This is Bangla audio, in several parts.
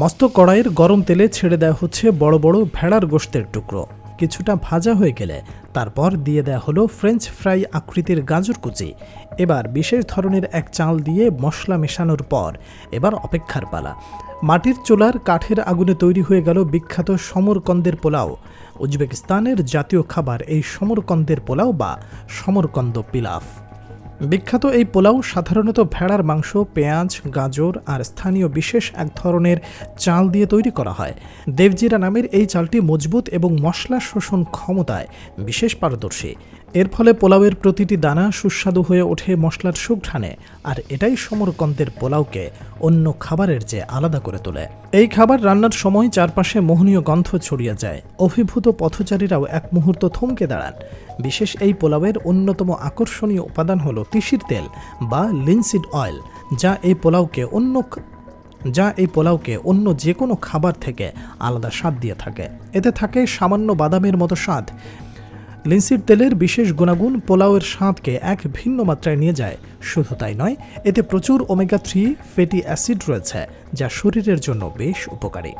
মস্ত কড়াইয়ের গরম তেলে ছেড়ে দেওয়া হচ্ছে বড় বড় ভেড়ার গোশতের টুকরো। কিছুটা ভাজা হয়ে গেলে তারপর দিয়ে দেওয়া হলো ফ্রেঞ্চ ফ্রাই আকৃতির গাজর কুচি। এবার বিশেষ ধরনের এক চাল দিয়ে মশলা মেশানোর পর এবার অপেক্ষার পালা। মাটির চোলার কাঠের আগুনে তৈরি হয়ে গেল বিখ্যাত সমরকন্দের পোলাও। উজবেকিস্তানের জাতীয় খাবার এই সমরকন্দের পোলাও বা সমরকন্দ পিলাফ। বিখ্যাত এই পোলাও সাধারণত ভেড়ার মাংস, পেঁয়াজ, গাজর আর স্থানীয় বিশেষ এক ধরনের চাল দিয়ে তৈরি করা হয়। দেবজিরা নামের এই চালটি মজবুত এবং মশলা শোষণ ক্ষমতায় বিশেষ পারদর্শী। এর ফলে পোলাওয়ের প্রতিটি দানা সুস্বাদু হয়ে ওঠে মশলার সুঘ্রাণে, আর এটাই সমরকন্দের পোলাওকে অন্য খাবারের চেয়ে আলাদা করে তোলে। এই খাবার রান্নার সময় চারপাশে মোহনীয় গন্ধ ছড়িয়ে যায়। অভিভূত পথচারীরাও এক মুহূর্ত থমকে দাঁড়ান। বিশেষ এই পোলাওয়ের অন্যতম আকর্ষণীয় উপাদান হল তিসির তেল বা লিনসিড অয়েল, যা এই পোলাওকে অন্য যা এই পোলাওকে অন্য যে কোনো খাবার থেকে আলাদা স্বাদ দিয়ে থাকে। এতে থাকে সামান্য বাদামের মতো স্বাদ লিনসির তেলের বিশেষ গুণাগুণ পোলাওয়ের স্বাদকে এক ভিন্ন মাত্রায় নিয়ে যায়। শুধু তাই নয়, এতে প্রচুর ওমেগা থ্রি ফ্যাটি অ্যাসিড রয়েছে, যা শরীরের জন্য বেশ উপকারী।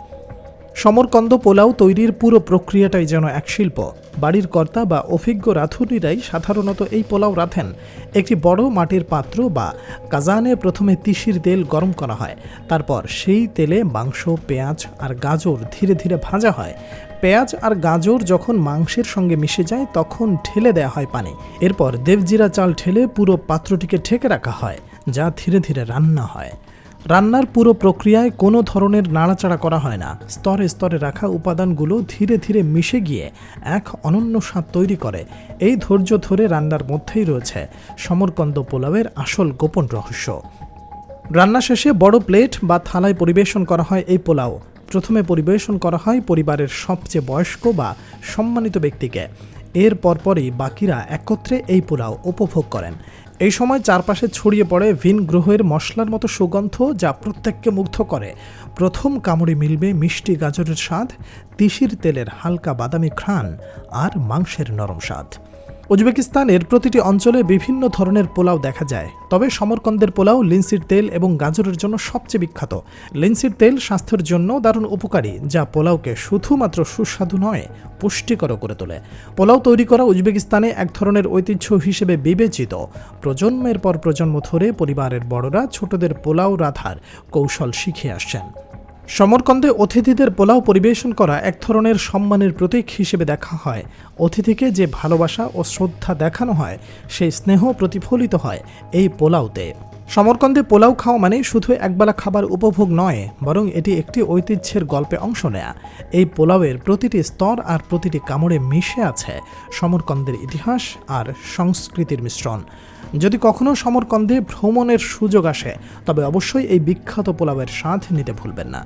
সমরকন্দ পোলাও তৈরির পুরো প্রক্রিয়াটাই যেন এক শিল্প। বাড়ির কর্তা বা অভিজ্ঞ রাঁধুনিরাই সাধারণত এই পোলাও রাঁধেন। একটি বড় মাটির পাত্র বা কাজানে প্রথমে তিসির তেল গরম করা হয়। তারপর সেই তেলে মাংস, পেঁয়াজ আর গাজর ধীরে ধীরে ভাজা হয়। পেঁয়াজ আর গাজর যখন মাংসের সঙ্গে মিশে যায়, তখন ঢেলে দেওয়া হয় পানি। এরপর দেবজিরা চাল ঢেলে পুরো পাত্রটিকে ঢেকে রাখা হয়, যা ধীরে ধীরে রান্না হয়। রান্নার পুরো প্রক্রিয়ায় কোনো ধরনের নাড়াচাড়া করা হয় না। স্তরে স্তরে রাখা উপাদানগুলো ধীরে ধীরে মিশে গিয়ে এক অনন্য স্বাদ তৈরি করে। এই ধৈর্য ধরে রান্নার মধ্যেই রয়েছে সমরকন্দ পোলাওয়ের আসল গোপন রহস্য। রান্না শেষে বড় প্লেট বা থালায় পরিবেশন করা হয় এই পোলাও। প্রথমে পরিবেশন করা হয় পরিবারের সবচেয়ে বয়স্ক বা সম্মানিত ব্যক্তিকে। এর পরপরই বাকিরা একত্রে এই পোলাও উপভোগ করেন। এই সময় চারপাশে ছড়িয়ে পড়ে ভিন গ্রহের মশলার মতো সুগন্ধ যা প্রত্যেককে মুগ্ধ করে। প্রথম কামড়ে মিলবে মিষ্টি গাজরের স্বাদ, তিসির তেলের হালকা বাদামি ঘ্রাণ আর মাংসের নরম স্বাদ। উজবেকিস্তানের প্রতিটি অঞ্চলে বিভিন্ন ধরনের পোলাও দেখা যায়। তবে সমরকন্দের পোলাও, লিন্সির তেল এবং গাজরের জন্য সবচেয়ে বিখ্যাত। লিন্সির তেল স্বাস্থ্যের জন্য দারুণ উপকারী, যা পোলাওকে শুধুমাত্র সুস্বাদু নয়, পুষ্টিকরও করে তোলে। পোলাও তৈরি করা উজবেকিস্তানে এক ধরনের ঐতিহ্য হিসেবে বিবেচিত। প্রজন্মের পর প্রজন্ম ধরে পরিবারের বড়রা ছোটদের পোলাও রাধার কৌশল শিখে আসছেন। সমরকন্দে অতিথিদের পোলাও পরিবেশন করা এক ধরনের সম্মানের প্রতীক হিসেবে দেখা হয়। অতিথিকে যে ভালোবাসা ও শ্রদ্ধা দেখানো হয়, সেই স্নেহ প্রতিফলিত হয় এই পোলাওতে। সমরকন্দে পোলাও খাওয়া মানে শুধু একবেলা খাবার উপভোগ নয়, বরং এটি একটি ঐতিহ্যের গল্পে অংশ নেয়া। এই পোলাওয়ের প্রতিটি স্তর আর প্রতিটি কামড়ে মিশে আছে সমরকন্দের ইতিহাস আর সংস্কৃতির মিশ্রণ। যদি কখনও সমরকন্দে ভ্রমণের সুযোগ আসে, তবে অবশ্যই এই বিখ্যাত পোলাওয়ের স্বাদ নিতে ভুলবেন না।